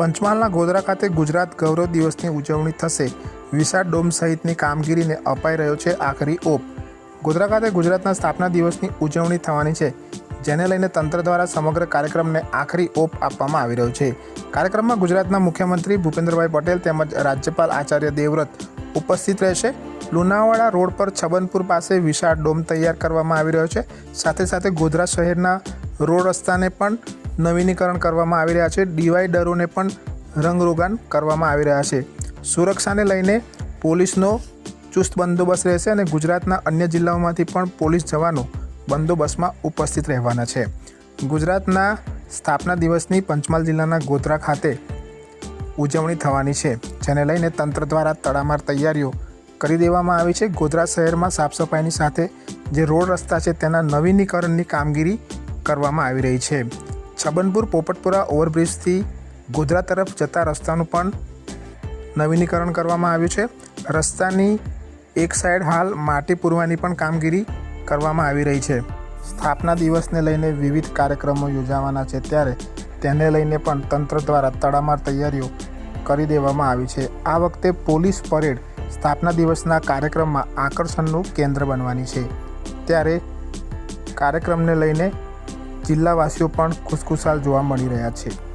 પંચમહાલના ગોધરા ખાતે ગુજરાત ગૌરવ દિવસની ઉજવણી થશે. વિશાળ ડોમ સહિતની કામગીરીને અપાઈ રહ્યો છે આખરી ઓપ. ગોધરા ખાતે ગુજરાતના સ્થાપના દિવસની ઉજવણી થવાની છે, જેને લઈને તંત્ર દ્વારા સમગ્ર કાર્યક્રમને આખરી ઓપ આપવામાં આવી રહ્યો છે. કાર્યક્રમમાં ગુજરાતના મુખ્યમંત્રી ભૂપેન્દ્રભાઈ પટેલ તેમજ રાજ્યપાલ આચાર્ય દેવવ્રત ઉપસ્થિત રહેશે. લુણાવાડા રોડ પર છબનપુર પાસે વિશાળ ડોમ તૈયાર કરવામાં આવી રહ્યો છે. સાથે સાથે ગોધરા શહેરના રોડ રસ્તાને પણ નવીનીકરણ કરવામાં આવી રહ્યા છે. ડિવાઈડરોને પણ રંગરોગાન કરવામાં આવી રહ્યા છે. સુરક્ષાને લઈને પોલીસનો ચુસ્ત બંદોબસ્ત રહેશે અને ગુજરાતના અન્ય જિલ્લાઓમાંથી પણ પોલીસ જવાનો બંદોબસ્તમાં ઉપસ્થિત રહેવાના છે. ગુજરાતના સ્થાપના દિવસની પંચમહાલ જિલ્લાના ગોધરા ખાતે ઉજવણી થવાની છે. જેને લઈને તંત્ર દ્વારા તડામાર તૈયારીઓ કરી દેવામાં આવી છે. ગોધરા શહેરમાં સાફ સફાઈની સાથે જે રોડ રસ્તા છે, તેના નવીનીકરણની કામગીરી કરવામાં આવી રહી છે. છબનપુર પોપટપુરા ઓવરબ્રિજથી ગોધરા તરફ જતા રસ્તાનું પણ નવીનીકરણ કરવામાં આવ્યું છે. રસ્તાની એક સાઈડ હાલ માટી પૂરવાની પણ કામગીરી કરવામાં આવી રહી છે. સ્થાપના દિવસને લઈને વિવિધ કાર્યક્રમો યોજાવાના છે ત્યારે તેને લઈને પણ તંત્ર દ્વારા તડામાર તૈયારીઓ કરી દેવામાં આવી છે. આ વખતે પોલીસ પરેડ સ્થાપના દિવસના કાર્યક્રમમાં આકર્ષણનું કેન્દ્ર બનવાની છે. ત્યારે કાર્યક્રમને લઈને જિલ્લાવાસીઓ પણ ખુશખુશાલ જોવા મળી રહ્યા છે.